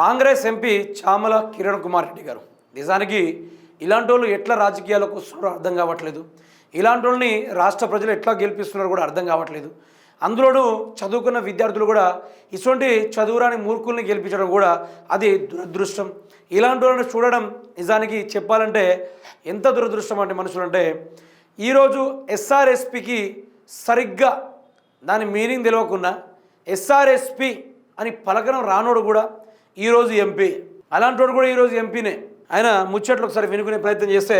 Congress MP Chamala Kiran Kumar Reddy గారు. నిజానికి ఇలాంటి వాళ్ళు ఎట్లా రాజకీయాలకు వస్తున్నారో అర్థం కావట్లేదు. ఇలాంటి వాళ్ళని రాష్ట్ర ప్రజలు ఎట్లా గెలిపిస్తున్నారో కూడా అర్థం కావట్లేదు. అందులోనూ చదువుకున్న విద్యార్థులు కూడా ఇటువంటి చదువురాని మూర్ఖుల్ని గెలిపించడం కూడా అది దురదృష్టం. ఇలాంటి వాళ్ళని చూడడం నిజానికి చెప్పాలంటే ఎంత దురదృష్టం అంటే మనుషులు అంటే ఈరోజు ఎస్ఆర్ఎస్పికి సరిగ్గా దాని మీనింగ్ తెలియకుండా ఎస్ఆర్ఎస్పి అని పలకడం రానోడు కూడా ఈరోజు ఎంపీ అలాంటి కూడా ఈరోజు ఎంపీనే ఆయన ముచ్చట్లు ఒకసారి వినుకునే ప్రయత్నం చేస్తే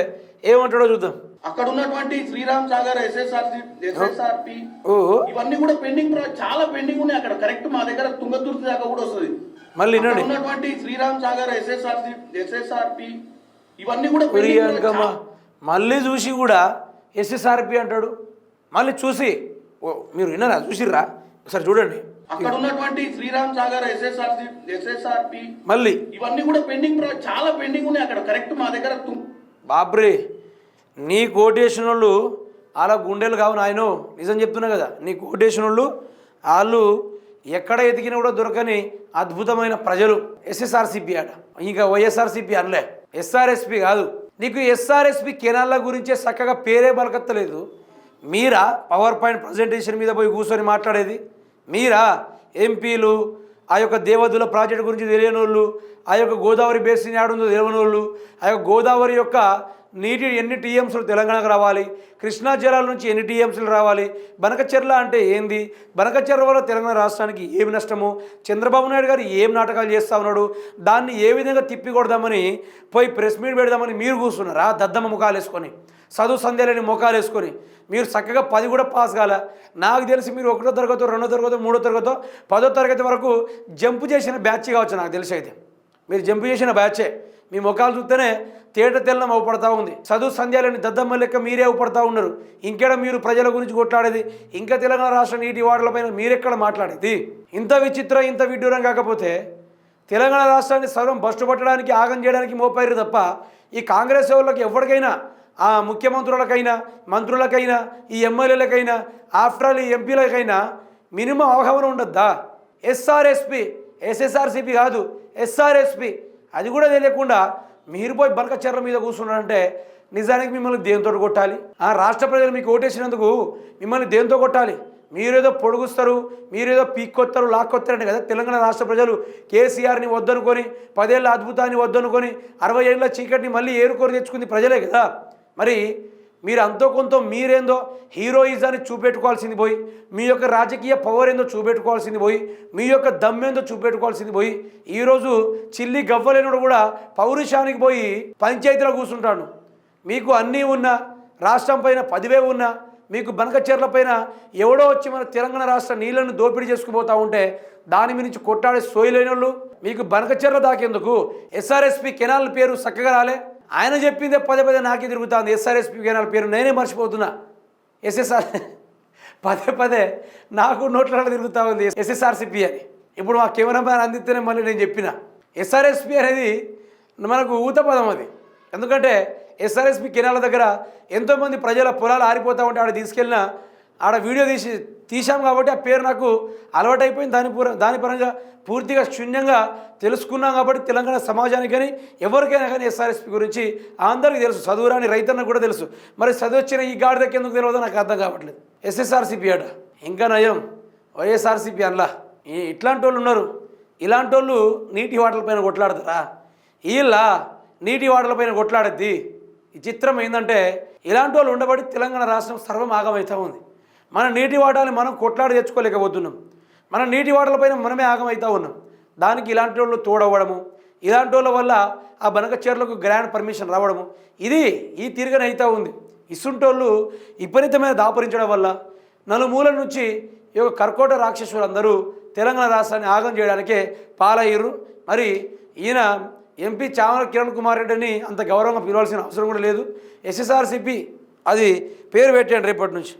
ఏమంటాడో చూద్దాం. అక్కడ ఉన్నటువంటి శ్రీరామ్ సాగర్ ఎస్ఎస్ఆర్సి ఇవన్నీ కూడా పెండింగ్ చాలా పెండింగ్ ఉన్నాయి అక్కడ. కరెక్ట్ మా దగ్గర తుంగతుర్తి దాకా కూడా వస్తుంది. మళ్ళీ ఉన్నటువంటి శ్రీరామ్ సాగర్ ఎస్ఎస్ఆర్సి ఎస్ఎస్ఆర్పి ఇవన్నీ కూడా. మళ్ళీ చూసి కూడా ఎస్ఎస్ఆర్పి అంటాడు. మళ్ళీ చూసి ఓ మీరు విన్నారా చూసిర్రా? ఒకసారి చూడండి. అక్కడ ఉన్నటువంటి శ్రీరామ్ సాగర్ ఎస్ఎస్ఆర్పి మళ్ళీ. ఇవన్నీ కూడా పెండింగ్ చాలా పెండింగ్ ఉన్నాయి అక్కడ కరెక్ట్ మా దగ్గర బాబ్రే నీ కోటేషన్ వాళ్ళు అలా గుండెలు కావు నాయనో నిజం చెప్తున్నా కదా. నీ కోటేషన్ వాళ్ళు వాళ్ళు ఎక్కడ ఎతికినా కూడా దొరకని అద్భుతమైన ప్రజలు. ఎస్ఎస్ఆర్సిపి అట ఇంకా వైఎస్ఆర్సిపి అనలే. ఎస్ఆర్ఎస్పి కాదు. నీకు ఎస్ఆర్ఎస్పి కెనాల్ల గురించే చక్కగా పేరే బలకత్తలేదు. మీరా పవర్ పాయింట్ ప్రజెంటేషన్ మీద పోయి కూర్చొని మాట్లాడేది? మీరా? ఎంపీలు ఆ యొక్క దేవదుల ప్రాజెక్టు గురించి తెలియని వాళ్ళు ఆ యొక్క గోదావరి బేసిన్ ఆడుందో తెలియని వాళ్ళు ఆ యొక్క గోదావరి యొక్క నీటి ఎన్ని టీఎంసీలు తెలంగాణకు రావాలి కృష్ణా జలాల నుంచి ఎన్ని టీఎంసీలు రావాలి బనకచెర్ల అంటే ఏంది బనకచెర్ల వల్ల తెలంగాణ రాష్ట్రానికి ఏమి నష్టము చంద్రబాబు నాయుడు గారు ఏం నాటకాలు చేస్తూ ఉన్నాడు దాన్ని ఏ విధంగా తిప్పికొడదామని పోయి ప్రెస్ మీట్ పెడదామని మీరు కూర్చున్నారా దద్దమ్మ ముఖాలు వేసుకొని? చదువు సంధ్యలేని ముఖాలు వేసుకొని మీరు చక్కగా పది కూడా పాస్ కాల. నాకు తెలిసి మీరు ఒకటో తరగతి రెండో తరగతి మూడో తరగతో పదో తరగతి వరకు జంపు చేసిన బ్యాచ్ కావచ్చు నాకు తెలిసి అయితే. మీరు జంపు చేసిన బ్యాచే. మీ ముఖాలు చూస్తేనే తేట తెల్లం అవుపడతా ఉంది. చదువు సంధ్యాలని దద్దమ్మ లెక్క మీరే అవుపడతా ఉన్నారు. ఇంకేడ మీరు ప్రజల గురించి కొట్లాడేది? ఇంకా తెలంగాణ రాష్ట్ర నీటి వాటలపైన మీరెక్కడ మాట్లాడేది? ఇంత విచిత్రం ఇంత విడ్డూరం కాకపోతే తెలంగాణ రాష్ట్రాన్ని సర్వం బస్టు పట్టడానికి ఆగం చేయడానికి మోపారు తప్ప ఈ కాంగ్రెస్ వాళ్ళకి ఎవరికైనా ఆ ముఖ్యమంత్రులకైనా మంత్రులకైనా ఈ ఎమ్మెల్యేలకైనా ఆఫ్టర్ ఆల్ ఈ ఎంపీలకైనా మినిమం అవగాహన ఉండద్దా? ఎస్ఆర్ఎస్పి ఎస్ఎస్ఆర్సిపి కాదు ఎస్ఆర్ఎస్పి. అది కూడా తెలియకుండా మీరు పోయి బలకచర్ల మీద కూర్చున్నారంటే నిజానికి మిమ్మల్ని దేంతో కొట్టాలి? ఆ రాష్ట్ర ప్రజలు మీకు ఓటేసినందుకు మిమ్మల్ని దేంతో కొట్టాలి? మీరేదో పొడుగుస్తారు మీరేదో పీక్కొత్తారు లాక్కొత్తారంటే కదా తెలంగాణ రాష్ట్ర ప్రజలు కేసీఆర్ని వద్దనుకొని పదేళ్ళ అద్భుతాన్ని వద్దనుకొని అరవై ఏళ్ళ చీకటిని మళ్ళీ ఏరుకొని తెచ్చుకుంది ప్రజలే కదా. మరి మీరు అంతో కొంత మీరేందో హీరోయిజాన్ని చూపెట్టుకోవాల్సింది పోయి మీ యొక్క రాజకీయ పవర్ ఏందో చూపెట్టుకోవాల్సింది పోయి మీ యొక్క దమ్మేందో చూపెట్టుకోవాల్సింది పోయి ఈరోజు చిల్లి గవ్వలేనుడు కూడా పౌరుషానికి పోయి పంచాయతీలో కూర్చుంటాను మీకు అన్నీ ఉన్నా రాష్ట్రం పైన పదివే ఉన్నా మీకు బనకచెర్ల పైన ఎవడో వచ్చి మన తెలంగాణ రాష్ట్ర నీళ్ళను దోపిడీ చేసుకుపోతా ఉంటే దాని మీద నుంచి కొట్టాడే సోయిలేని వాళ్ళు మీకు బనకచెర్ల దాకేందుకు? ఎస్ఆర్ఎస్పి కెనాల్ పేరు చక్కగా రాలే. ఆయన చెప్పిందే పదే పదే నాకే తిరుగుతుంది. ఎస్ఆర్ఎస్పి కెనాల్ పేరు నేనే మర్చిపోతున్నా. ఎస్ఎస్ఆర్ పదే పదే నాకు నోట్ల తిరుగుతూ ఉంది ఎస్ఎస్ఆర్సిపి అని. ఇప్పుడు మా కెమెరామ్యాన్ అందిస్తేనే మళ్ళీ నేను చెప్పిన. ఎస్ఆర్ఎస్పి అనేది మనకు ఊత పదం అది. ఎందుకంటే ఎస్ఆర్ఎస్పి కెనాల దగ్గర ఎంతోమంది ప్రజల పొలాలు ఆరిపోతూ ఉంటే ఆడ తీసుకెళ్ళిన ఆడ వీడియో తీసి తీసాం కాబట్టి ఆ పేరు నాకు అలవాటైపోయింది. దాని పూర దాని పరంగా పూర్తిగా శూన్యంగా తెలుసుకున్నాం కాబట్టి తెలంగాణ సమాజానికి కానీ ఎవరికైనా కానీ ఎస్ఆర్ఎస్పి గురించి అందరికీ తెలుసు. చదువురాని రైతన్న కూడా తెలుసు. మరి చదివచ్చిన ఈ గాడిదకి ఎందుకు తెలియదో నాకు అర్థం కావట్లేదు. ఎస్ఎస్ఆర్సిపి అట. ఇంకా నయం. వైఎస్ఆర్సిపి అనలా. ఇట్లాంటి వాళ్ళు ఉన్నారు. ఇలాంటి వాళ్ళు నీటి వాటలపైన కొట్లాడతారా? వీళ్ళ నీటి వాటలపైన కొట్లాడద్ది. ఈ చిత్రం ఏంటంటే ఇలాంటి వాళ్ళు ఉండబడి తెలంగాణ రాష్ట్రం సర్వం ఆగమవుతూ ఉంది. మన నీటి వాటాన్ని మనం కొట్లాడి తెచ్చుకోలేకపోతున్నాం. మన నీటి వాటలపైన మనమే ఆగమవుతూ ఉన్నాం. దానికి ఇలాంటి వాళ్ళు తోడవ్వడము ఇలాంటి వాళ్ళ వల్ల ఆ బనకచర్లకు గ్రాండ్ పర్మిషన్ రావడము ఇది ఈ తీరుగానే అవుతూ ఉంది. ఇసుంటోళ్ళు విపరీతమైన దాపరించడం వల్ల నలుమూలల నుంచి ఈ యొక్క కర్కోట రాక్షసులు అందరూ తెలంగాణ రాష్ట్రాన్ని ఆగం చేయడానికే పాలయ్యారు. మరి ఈయన ఎంపీ చామల కిరణ్ కుమార్ రెడ్డిని అంత గౌరవంగా పిలవాల్సిన అవసరం కూడా లేదు. ఎస్ఎస్ఆర్సిపి అది పేరు పెట్టాడు రేపటి నుంచి.